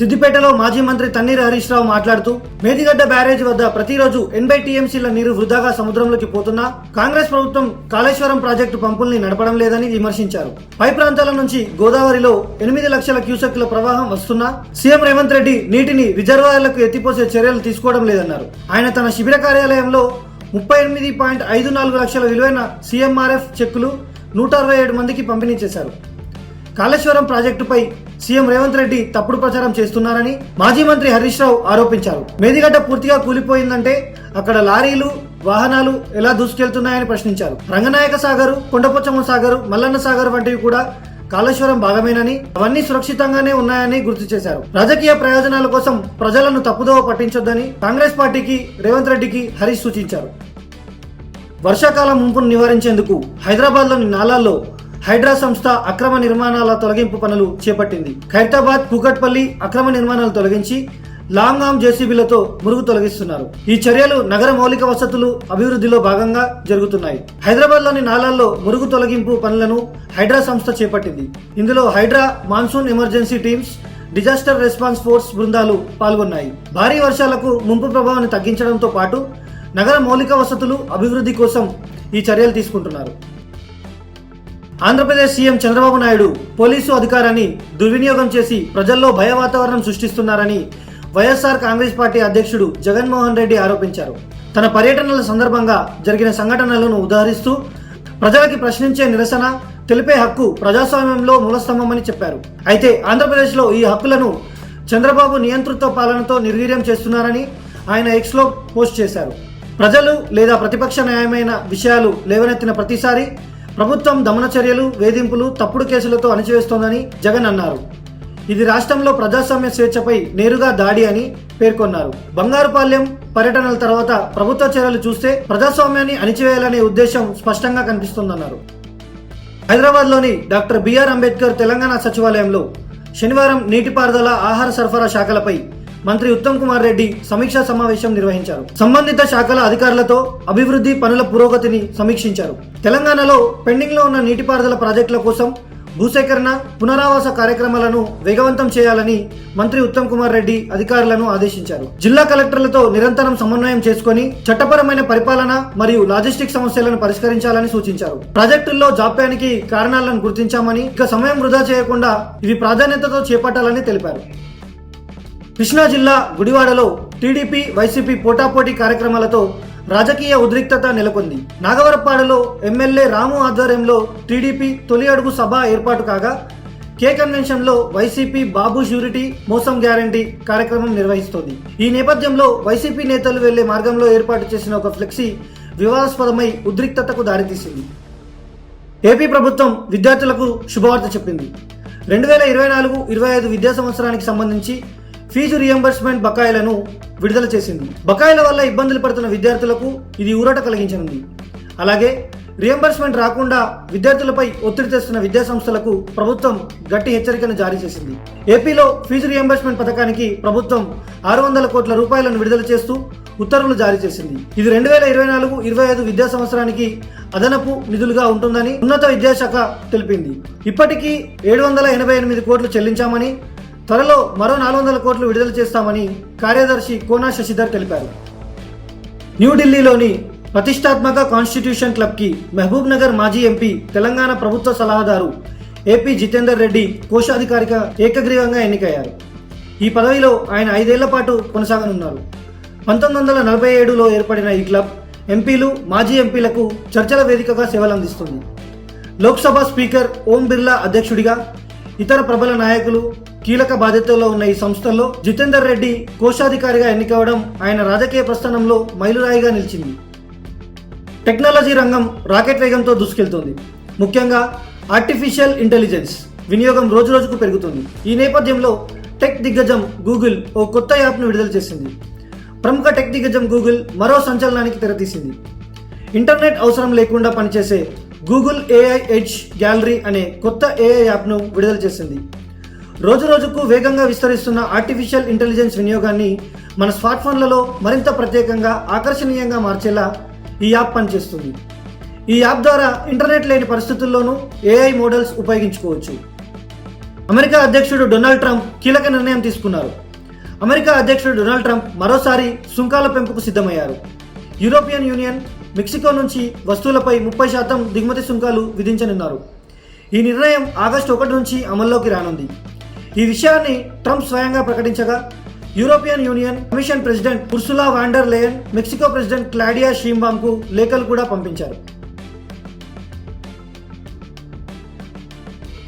సిద్దిపేటలో మాజీ మంత్రి తన్నీర్ హరీష్ రావు మాట్లాడుతూ మేదిగడ్డ బ్యారేజ్ వద్ద ప్రతిరోజు ఎనభై టీఎంసీల నీరు వృధాగా సముద్రంలోకి పోతున్నా కాంగ్రెస్ ప్రభుత్వం కాళేశ్వరం ప్రాజెక్టు పంపుల్ని నడపడం లేదని విమర్శించారు. పై ప్రాంతాల నుంచి గోదావరిలో ఎనిమిది లక్షల క్యూసెక్ల ప్రవాహం వస్తున్నా సీఎం రేవంత్ రెడ్డి నీటిని రిజర్వాయర్లకు ఎత్తిపోసే చర్యలు తీసుకోవడం లేదన్నారు. ఆయన తన శిబిర కార్యాలయంలో ముప్పై ఎనిమిది పాయింట్ ఐదు నాలుగు లక్షల విలువైన సీఎంఆర్ఎఫ్ చెక్కులు నూట అరవై ఏడు మందికి పంపిణీ చేశారు. కాళేశ్వరం ప్రాజెక్టుపై సీఎం రేవంత్ రెడ్డి తప్పుడు ప్రచారం చేస్తున్నారని మాజీ మంత్రి హరీష్ రావు ఆరోపించారు. మేదిగడ్డ పూర్తిగా కూలిపోయిందంటే అక్కడ లారీలు వాహనాలు ఎలా దూసుకెళ్తున్నాయని ప్రశ్నించారు. రంగనాయక సాగరు కొండపోచమ్మ సాగరు మల్లన్న సాగర్ వంటివి కూడా కాళేశ్వరం భాగమేనని అవన్నీ సురక్షితంగానే ఉన్నాయని గుర్తు చేశారు. రాజకీయ ప్రయోజనాల కోసం ప్రజలను తప్పుదోవ పట్టించొద్దని కాంగ్రెస్ పార్టీకి రేవంత్ రెడ్డికి హరీష్ సూచించారు. వర్షాకాలం ముంపును నివారించేందుకు హైదరాబాద్లోని నాలాల్లో హైడ్రా సంస్థ అక్రమ నిర్మాణాల తొలగింపు పనులు చేపట్టింది. ఖైరతాబాద్ కూకట్పల్లి అక్రమ నిర్మాణాలు తొలగించి లాంగ్ ఆర్మ్ జేసీబీలతో మురుగు తొలగిస్తున్నారు. ఈ చర్యలు నగర మౌలిక వసతులు అభివృద్ధిలో భాగంగా జరుగుతున్నాయి. హైదరాబాద్లోని నాలాల్లో మురుగు తొలగింపు పనులను హైడ్రా సంస్థ చేపట్టింది. ఇందులో HYDRAA monsoon emergency teams disaster response force బృందాలు పాల్గొన్నాయి. భారీ వర్షాలకు ముంపు ప్రభావాన్ని తగ్గించడంతో పాటు నగర మౌలిక వసతులు అభివృద్ధి కోసం ఈ చర్యలు తీసుకుంటున్నారు. ఆంధ్రప్రదేశ్ సీఎం చంద్రబాబు నాయుడు పోలీసు అధికారాన్ని దుర్వినియోగం చేసి ప్రజల్లో భయ వాతావరణం సృష్టిస్తున్నారని వైఎస్ఆర్ కాంగ్రెస్ పార్టీ అధ్యక్షుడు జగన్మోహన్ రెడ్డి ఆరోపించారు. తన పర్యటనల సందర్భంగా జరిగిన సంఘటనలను ఉదాహరిస్తూ ప్రజలకి ప్రశ్నించే నిరసన తెలిపే హక్కు ప్రజాస్వామ్యంలో మూలస్తంభమని చెప్పారు. అయితే ఆంధ్రప్రదేశ్లో ఈ హక్కులను చంద్రబాబు నియంతృత్వ పాలనతో నిర్వీర్యం చేస్తున్నారని ఆయన ఎక్స్లో పోస్ట్ చేశారు. ప్రజలు లేదా ప్రతిపక్ష న్యాయమైన విషయాలు లేవనెత్తిన ప్రతిసారి ప్రభుత్వం దమన చర్యలు వేధింపులు తప్పుడు కేసులతో అణచివేస్తోందని జగన్ అన్నారు. ఇది రాష్ట్రంలో ప్రజాస్వామ్య స్వేచ్ఛపై నేరుగా దాడి అని పేర్కొన్నారు. బంగారుపాలెం పర్యటనల తర్వాత ప్రభుత్వ చర్యలు చూస్తే ప్రజాస్వామ్యాన్ని అణిచివేయాలనే ఉద్దేశం స్పష్టంగా కనిపిస్తుందన్నారు. హైదరాబాద్లోని డాక్టర్ బిఆర్ అంబేద్కర్ తెలంగాణ సచివాలయంలో శనివారం నీటిపారుదల ఆహార సరఫరా శాఖలపై మంత్రి ఉత్తమ్ కుమార్ రెడ్డి సమీక్షా సమావేశం నిర్వహించారు. సంబంధిత శాఖల అధికారులతో అభివృద్ధి పనుల పురోగతిని సమీక్షించారు. తెలంగాణలో పెండింగ్లో ఉన్న నీటిపారుదల ప్రాజెక్టుల కోసం భూసేకరణ పునరావాస కార్యక్రమాలను వేగవంతం చేయాలని మంత్రి ఉత్తమ్ కుమార్ రెడ్డి అధికారులను ఆదేశించారు. జిల్లా కలెక్టర్లతో నిరంతరం సమన్వయం చేసుకుని చట్టపరమైన పరిపాలన మరియు లాజిస్టిక్ సమస్యలను పరిష్కరించాలని సూచించారు. ప్రాజెక్టుల్లో జాప్యానికి కారణాలను గుర్తించామని ఇక సమయం వృధా చేయకుండా ఇవి ప్రాధాన్యతతో చేపట్టాలని తెలిపారు. కృష్ణా జిల్లా గుడివాడలో టీడీపీ వైసీపీ పోటాపోటీ కార్యక్రమాలతో రాజకీయ ఉద్రిక్తత నెలకొంది. నాగవరపాడులో ఎమ్మెల్యే రాము ఆధ్వర్యంలో టీడీపీ తొలి అడుగు సభ ఏర్పాటు కాగా కే కన్వెన్షన్లో వైసీపీ బాబు షూరిటీ మోసం గ్యారంటీ కార్యక్రమం నిర్వహిస్తోంది. ఈ నేపథ్యంలో వైసీపీ నేతలు వెళ్ళే మార్గంలో ఏర్పాటు చేసిన ఒక ఫ్లెక్సీ వివాదాస్పదమై ఉద్రిక్తతకు దారితీసింది. ఏపీ ప్రభుత్వం విద్యార్థులకు శుభవార్త చెప్పింది. రెండు వేల ఇరవై నాలుగు ఇరవై ఐదు విద్యా సంవత్సరానికి సంబంధించి ఫీజు రియంబర్స్మెంట్ బకాయిలను విడుదల చేసింది. బకాయిల వల్ల ఇబ్బందులు పడుతున్న విద్యార్థులకు ఇది ఊరట కలిగించనుంది. అలాగే రియంబర్స్మెంట్ రాకుండా విద్యార్థులపై ఒత్తిడి తెస్తున్న విద్యాసంస్థలకు ప్రభుత్వం గట్టి హెచ్చరికను జారీ చేసింది. ఏపీలో ఫీజు రియంబర్స్మెంట్ పథకానికి ప్రభుత్వం ఆరు వందల కోట్ల రూపాయలను విడుదల చేస్తూ ఉత్తర్వులు జారీ చేసింది. ఇది రెండు వేల ఇరవై నాలుగు ఇరవై ఐదు విద్యా సంవత్సరానికి అదనపు నిధులుగా ఉంటుందని ఉన్నత విద్యాశాఖ తెలిపింది. ఇప్పటికీ ఏడు వందల ఎనభై ఎనిమిది కోట్లు చెల్లించామని త్వరలో మరో నాలుగు వందల కోట్లు విడుదల చేస్తామని కార్యదర్శి కోనా శశిధర్ తెలిపారు. న్యూఢిల్లీలోని ప్రతిష్టాత్మక కాన్స్టిట్యూషన్ క్లబ్కి మహబూబ్ నగర్ మాజీ ఎంపీ తెలంగాణ ప్రభుత్వ సలహాదారు ఏపీ జితేందర్ రెడ్డి కోశాధికారిక ఏకగ్రీవంగా ఎన్నికయ్యారు. ఈ పదవిలో ఆయన ఐదేళ్ళ పాటు కొనసాగనున్నారు. పంతొమ్మిది వందల నలభై ఏడులో ఏర్పడిన ఈ క్లబ్ ఎంపీలు మాజీ ఎంపీలకు చర్చల వేదికగా సేవలందిస్తుంది. లోక్సభ స్పీకర్ ఓం బిర్లా అధ్యక్షుడిగా ఇతర ప్రబల నాయకులు కీలక బాధ్యతల్లో ఉన్న ఈ సంస్థల్లో జితేందర్ రెడ్డి కోశాధికారిగా ఎన్నికవడం ఆయన రాజకీయ ప్రస్థానంలో మైలురాయిగా నిలిచింది. టెక్నాలజీ రంగం రాకెట్ వేగంతో దూసుకెళ్తుంది. ముఖ్యంగా ఆర్టిఫిషియల్ ఇంటెలిజెన్స్ వినియోగం రోజురోజుకు పెరుగుతుంది. ఈ నేపథ్యంలో టెక్ దిగ్గజం గూగుల్ ఓ కొత్త యాప్ను విడుదల చేసింది. ప్రముఖ టెక్ దిగ్గజం గూగుల్ మరో సంచలనానికి తెరతీసింది. ఇంటర్నెట్ అవసరం లేకుండా పనిచేసే గూగుల్ ఏఐ ఎడ్జ్ గ్యాలరీ అనే కొత్త ఏఐ యాప్ను విడుదల చేసింది. రోజు రోజుకు వేగంగా విస్తరిస్తున్న ఆర్టిఫిషియల్ ఇంటెలిజెన్స్ వినియోగాన్ని మన స్మార్ట్ ఫోన్లలో మరింత ప్రత్యేకంగా ఆకర్షణీయంగా మార్చేలా ఈ యాప్ పనిచేస్తుంది. ఈ యాప్ ద్వారా ఇంటర్నెట్ లేని పరిస్థితుల్లోనూ ఏఐ మోడల్స్ ఉపయోగించుకోవచ్చు. అమెరికా అధ్యక్షుడు డొనాల్డ్ ట్రంప్ కీలక నిర్ణయం తీసుకున్నారు. అమెరికా అధ్యక్షుడు డొనాల్డ్ ట్రంప్ మరోసారి సుంకాల పెంపుకు సిద్ధమయ్యారు. యూరోపియన్ యూనియన్ మెక్సికో నుంచి వస్తువులపై ముప్పై శాతం దిగుమతి సుంకాలు విధించనున్నారు. ఈ నిర్ణయం ఆగస్టు ఒకటి నుంచి అమల్లోకి రానుంది. ఈ విషయాన్ని ట్రంప్ స్వయంగా ప్రకటించగా European Union commission president Ursula von der Leyen Mexico president Claudia షీంబామ్కు లేఖలు కూడా పంపించారు.